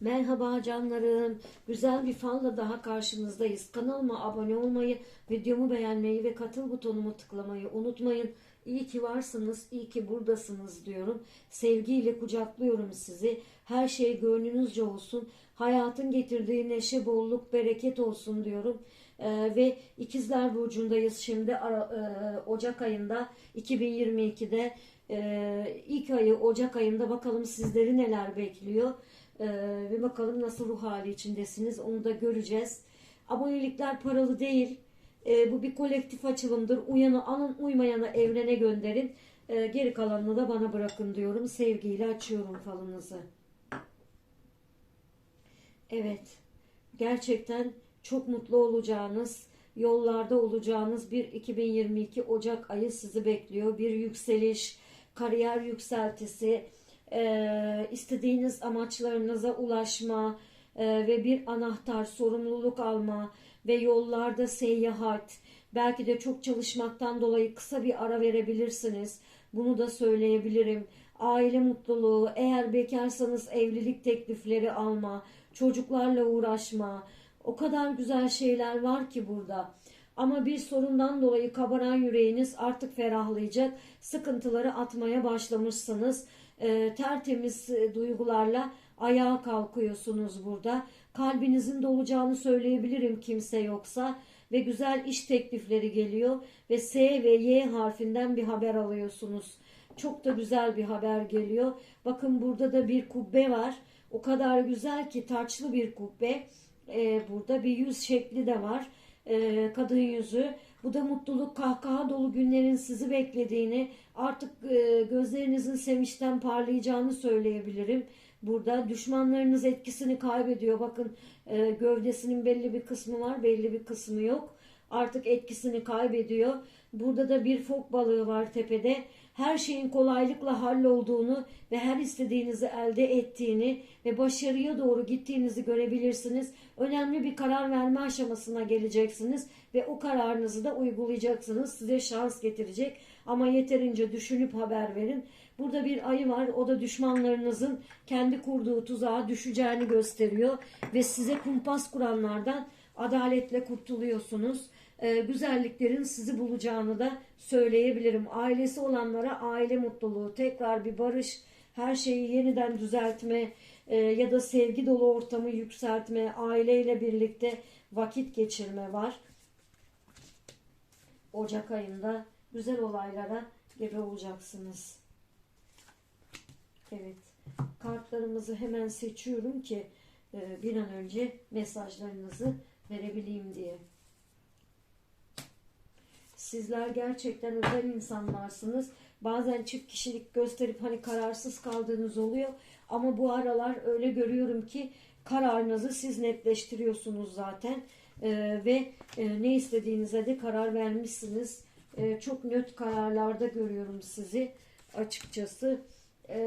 Merhaba canlarım. Güzel bir falla daha karşınızdayız. Kanalıma abone olmayı, videomu beğenmeyi ve katıl butonumu tıklamayı unutmayın. İyi ki varsınız, iyi ki buradasınız diyorum. Sevgiyle kucaklıyorum sizi. Her şey gönlünüzce olsun. Hayatın getirdiği neşe, bolluk, bereket olsun diyorum. Ee, ve İkizler Burcu'ndayız şimdi e, Ocak ayında 2022'de e, ilk ayı Ocak ayında bakalım sizleri neler bekliyor. Ee, ve bakalım nasıl ruh hali içindesiniz onu da göreceğiz. Abonelikler paralı değil. Ee, bu bir kolektif açılımdır. Uyanı alın, uymayanı evrene gönderin. Ee, geri kalanını da bana bırakın diyorum. Sevgiyle açıyorum falınızı. Evet. Gerçekten çok mutlu olacağınız, yollarda olacağınız bir 2022 Ocak ayı sizi bekliyor. Bir yükseliş, kariyer yükseltisi, e, istediğiniz amaçlarınıza ulaşma e, ve bir anahtar, sorumluluk alma ve yollarda seyahat. Belki de çok çalışmaktan dolayı kısa bir ara verebilirsiniz. Bunu da söyleyebilirim. Aile mutluluğu, eğer bekarsanız evlilik teklifleri alma, çocuklarla uğraşma. O kadar güzel şeyler var ki burada. Ama bir sorundan dolayı kabaran yüreğiniz artık ferahlayacak. Sıkıntıları atmaya başlamışsınız. Ee, tertemiz e, duygularla ayağa kalkıyorsunuz burada. Kalbinizin dolacağını söyleyebilirim kimse yoksa. Ve güzel iş teklifleri geliyor. Ve S ve Y harfinden bir haber alıyorsunuz. Çok da güzel bir haber geliyor. Bakın burada da bir kubbe var. O kadar güzel ki taçlı bir kubbe. Ee, burada bir yüz şekli de var. Ee, kadın yüzü. Bu da mutluluk, kahkaha dolu günlerin sizi beklediğini, artık e, gözlerinizin sevinçten parlayacağını söyleyebilirim. Burada düşmanlarınız etkisini kaybediyor. Bakın e, gövdesinin belli bir kısmı var, belli bir kısmı yok. Artık etkisini kaybediyor. Burada da bir fok balığı var tepede. Her şeyin kolaylıkla hallolduğunu ve her istediğinizi elde ettiğini ve başarıya doğru gittiğinizi görebilirsiniz. Önemli bir karar verme aşamasına geleceksiniz ve o kararınızı da uygulayacaksınız. Size şans getirecek ama yeterince düşünüp haber verin. Burada bir ayı var. O da düşmanlarınızın kendi kurduğu tuzağa düşeceğini gösteriyor ve size kumpas kuranlardan adaletle kurtuluyorsunuz. Ee, güzelliklerin sizi bulacağını da söyleyebilirim. Ailesi olanlara aile mutluluğu, tekrar bir barış, her şeyi yeniden düzeltme e, ya da sevgi dolu ortamı yükseltme, aileyle birlikte vakit geçirme var. Ocak ayında güzel olaylara gebe olacaksınız. Evet. Kartlarımızı hemen seçiyorum ki e, bir an önce mesajlarınızı verebileyim diye. Sizler gerçekten özel insanlarsınız. Bazen çift kişilik gösterip hani kararsız kaldığınız oluyor. Ama bu aralar öyle görüyorum ki kararınızı siz netleştiriyorsunuz zaten. Ee, ve e, ne istediğinize de karar vermişsiniz. Ee, çok nöt kararlarda görüyorum sizi açıkçası. Ee,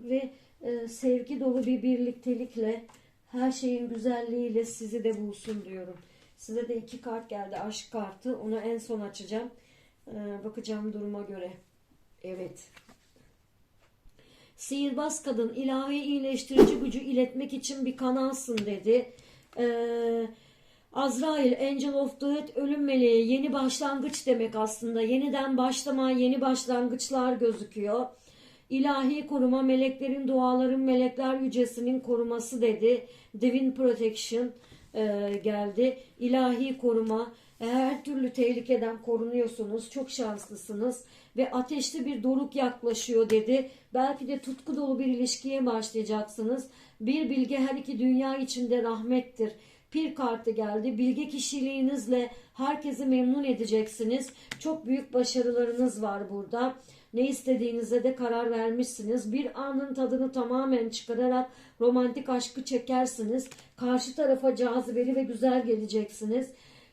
ve e, sevgi dolu bir birliktelikle her şeyin güzelliğiyle sizi de bulsun diyorum. Size de iki kart geldi. Aşk kartı. Onu en son açacağım. Ee, bakacağım duruma göre. Evet. Sihirbaz kadın ilahi iyileştirici gücü iletmek için bir kanalsın dedi. Ee, Azrail, Angel of Death, ölüm meleği, yeni başlangıç demek aslında. Yeniden başlama, yeni başlangıçlar gözüküyor. İlahi koruma, meleklerin duaların, melekler yücesinin koruması dedi. Divine Protection e, geldi. İlahi koruma, her türlü tehlikeden korunuyorsunuz. Çok şanslısınız ve ateşli bir doruk yaklaşıyor dedi. Belki de tutku dolu bir ilişkiye başlayacaksınız. Bir bilge her iki dünya içinde rahmettir. Pir kartı geldi. Bilge kişiliğinizle herkesi memnun edeceksiniz. Çok büyük başarılarınız var burada. Ne istediğinize de karar vermişsiniz. Bir anın tadını tamamen çıkararak romantik aşkı çekersiniz. Karşı tarafa cazibeli ve güzel geleceksiniz.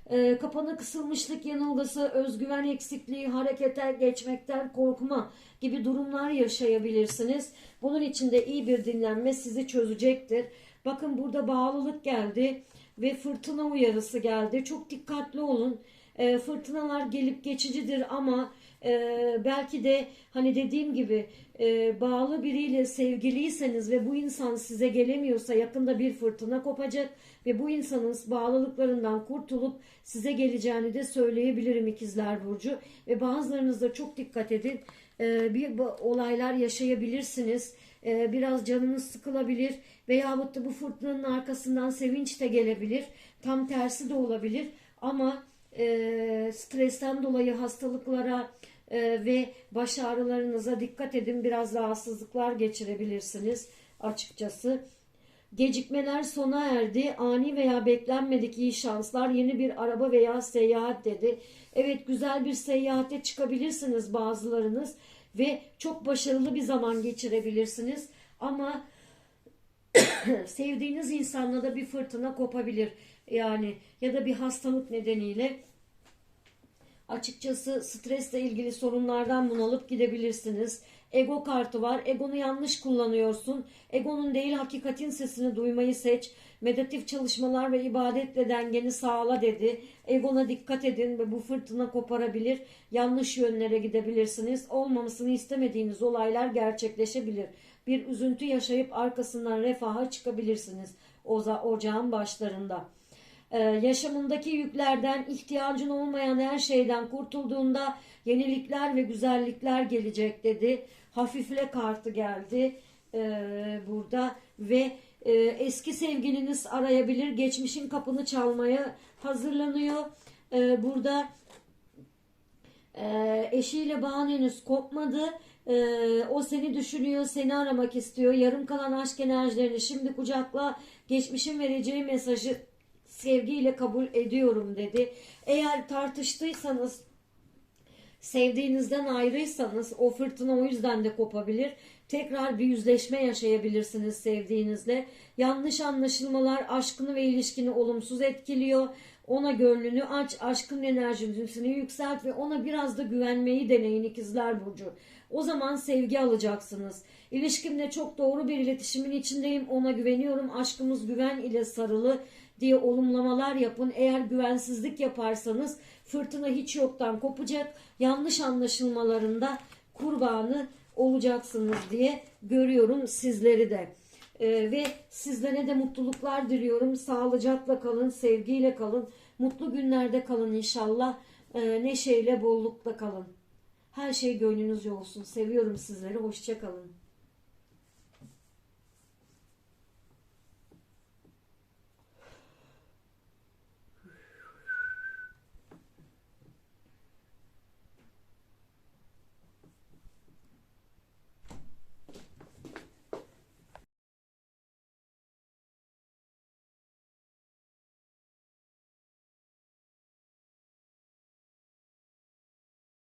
Ee, kapana kısılmışlık yanılgısı, özgüven eksikliği, harekete geçmekten korkma gibi durumlar yaşayabilirsiniz. Bunun için de iyi bir dinlenme sizi çözecektir. Bakın burada bağlılık geldi ve fırtına uyarısı geldi. Çok dikkatli olun. Ee, fırtınalar gelip geçicidir ama Ee, belki de hani dediğim gibi e, bağlı biriyle sevgiliyseniz ve bu insan size gelemiyorsa yakında bir fırtına kopacak ve bu insanın bağlılıklarından kurtulup size geleceğini de söyleyebilirim ikizler burcu ve bazılarınız da çok dikkat edin Ee, bir olaylar yaşayabilirsiniz Ee, biraz canınız sıkılabilir veyahut da bu fırtınanın arkasından sevinç de gelebilir tam tersi de olabilir ama e, stresten dolayı hastalıklara e, ve baş ağrılarınıza dikkat edin. Biraz rahatsızlıklar geçirebilirsiniz açıkçası. Gecikmeler sona erdi. Ani veya beklenmedik iyi şanslar, yeni bir araba veya seyahat dedi. Evet güzel bir seyahate çıkabilirsiniz bazılarınız ve çok başarılı bir zaman geçirebilirsiniz. Ama sevdiğiniz insanla da bir fırtına kopabilir. Yani ya da bir hastalık nedeniyle açıkçası stresle ilgili sorunlardan bunalıp gidebilirsiniz. Ego kartı var. Egonu yanlış kullanıyorsun. Egonun değil hakikatin sesini duymayı seç. Meditatif çalışmalar ve ibadetle dengeni sağla dedi. Egona dikkat edin ve bu fırtına koparabilir. Yanlış yönlere gidebilirsiniz. Olmamasını istemediğiniz olaylar gerçekleşebilir. Bir üzüntü yaşayıp arkasından refaha çıkabilirsiniz. Oza, ocağın başlarında. Ee, yaşamındaki yüklerden, ihtiyacın olmayan her şeyden kurtulduğunda yenilikler ve güzellikler gelecek dedi. Hafifle kartı geldi ee, burada ve e, eski sevgiliniz arayabilir. Geçmişin kapını çalmaya hazırlanıyor. Ee, burada ee, eşiyle bağın henüz kopmadı. Ee, o seni düşünüyor, seni aramak istiyor. Yarım kalan aşk enerjilerini şimdi kucakla. Geçmişin vereceği mesajı sevgiyle kabul ediyorum dedi. Eğer tartıştıysanız sevdiğinizden ayrıysanız o fırtına o yüzden de kopabilir. Tekrar bir yüzleşme yaşayabilirsiniz sevdiğinizle. Yanlış anlaşılmalar aşkını ve ilişkini olumsuz etkiliyor. Ona gönlünü aç, aşkın enerjisini yükselt ve ona biraz da güvenmeyi deneyin ikizler burcu. O zaman sevgi alacaksınız. İlişkimde çok doğru bir iletişimin içindeyim. Ona güveniyorum. Aşkımız güven ile sarılı diye olumlamalar yapın. Eğer güvensizlik yaparsanız fırtına hiç yoktan kopacak. Yanlış anlaşılmalarında kurbanı olacaksınız diye görüyorum sizleri de. Ee, ve sizlere de mutluluklar diliyorum. Sağlıcakla kalın, sevgiyle kalın. Mutlu günlerde kalın inşallah. Ee, neşeyle, bollukla kalın. Her şey gönlünüzce olsun. Seviyorum sizleri. Hoşça kalın.